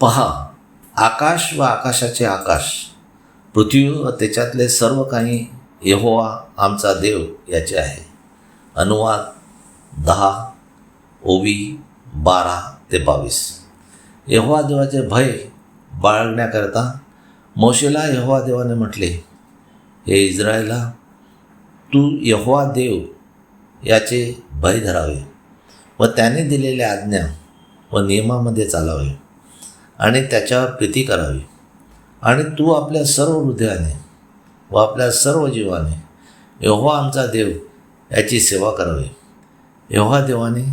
पहा आकाश व आकाशाचे आकाश पृथ्वी व त्याच्यातले सर्व काही यहोवा आमचा देव याचे आहे. अनुवाद दहा ओवी बारा ते बावीस. यहोवा देवाचे भय बाळगण्याकरता मोशेला यहोवा देवाने म्हटले हे इस्रायला तू यहोवा देव याचे भय धरावे व त्याने दिलेल्या आज्ञा व नियमामध्ये चालावे. आणि त्याच्यावर प्रीती करावी. आणि तू आपल्या सर्व हृदयाने व आपल्या सर्व जीवाने एव्हा आमचा देव याची सेवा करावी. एव्हा देवाने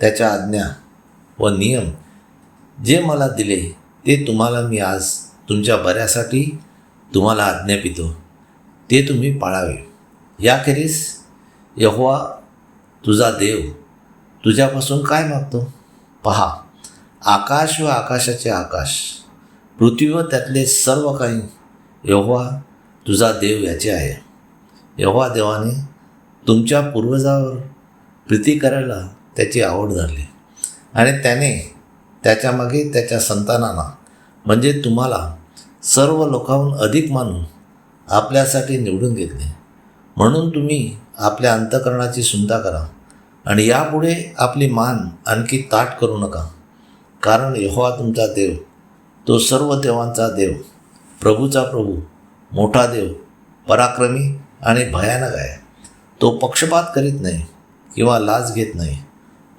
त्याच्या आज्ञा व नियम जे मला दिले ते तुम्हाला मी आज तुमच्या बऱ्यासाठी तुम्हाला आज्ञापितो ते तुम्ही पाळावे. याखेरीस यहोवा तुझा देव तुझ्यापासून काय मागतो? पहा. आकाश व आकाशाचे आकाश. पृथ्वी व त्यातले सर्व काही. यहोवा तुझा देव याचे आहे. यहोवा देवाने तुमच्या पूर्वजावर प्रीती करायला त्याची आवड झाली आणि त्याने त्याच्यामागे त्याच्या संतानांना म्हणजे तुम्हाला सर्व लोकांहून अधिक मानून आपल्यासाठी निवडून घेतले. म्हणून तुम्ही आपल्या अंतकरणाची सुंदा करा. आणि यापुढे आपली मान आणखी ताट करू नका. कारण यहोवा तुमचा देव. तो सर्व देवांचा देव. प्रभूचा प्रभू मोठा देव पराक्रमी आणि भयानक आहे. तो पक्षपात करीत नाही किंवा लाज घेत नाही.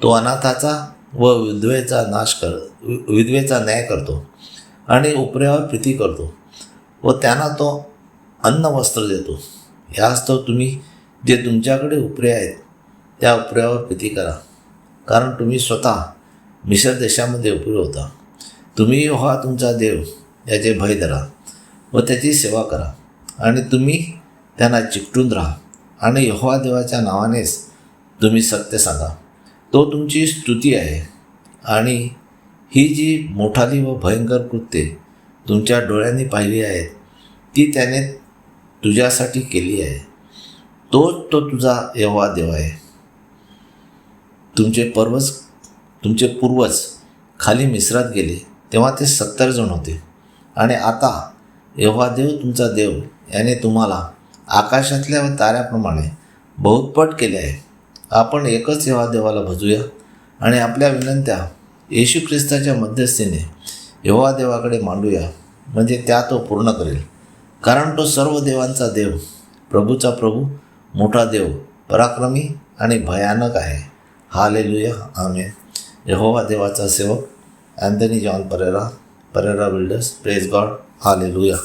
तो अनाथाचा व विधवेचा नाश कर वि- विधवेचा न्याय करतो आणि उपऱ्यावर प्रीती करतो व त्यांना तो अन्न वस्त्र देतो. याच तो तुम्ही जे तुमच्याकडे उपरे आहेत त्या उपऱ्यावर प्रीती करा. कारण तुम्ही स्वतः मिसर देशामध्ये उपयोग होता. तुम्ही हा तुमचा देव याचे भय धरा व त्याची सेवा करा. आणि तुम्ही त्यांना चिकटून राहा आणि यहोवा देवाच्या नावानेच तुम्ही सत्य सांगा. तो तुमची स्तुती आहे आणि ही जी मोठाली व भयंकर कृत्ये तुमच्या डोळ्यांनी पाहिली आहेत ती त्याने तुझ्यासाठी केली आहे. तोच तो तुझा यहोवा देव आहे. तुमचे पर्वज तुमचे पूर्वज खाली मिश्रात गेले तेव्हा ते सत्तर जण होते. आणि आता एव्हा देव तुमचा देव याने तुम्हाला आकाशातल्या व ताऱ्याप्रमाणे बहुतपट केले आहे. आपण एकच एव्हा देवाला भजूया. आणि आपल्या विनंत्या येशू ख्रिस्ताच्या मध्यस्थीने एव्हा देवाकडे मांडूया म्हणजे त्या तो पूर्ण करेल. कारण तो सर्व देवांचा देव प्रभूचा प्रभू मोठा देव पराक्रमी आणि भयानक आहे. हालेलुया. आमेन. यहोवा देवाचा सेवक Anthony John Pereira Pereira builders press God hallelujah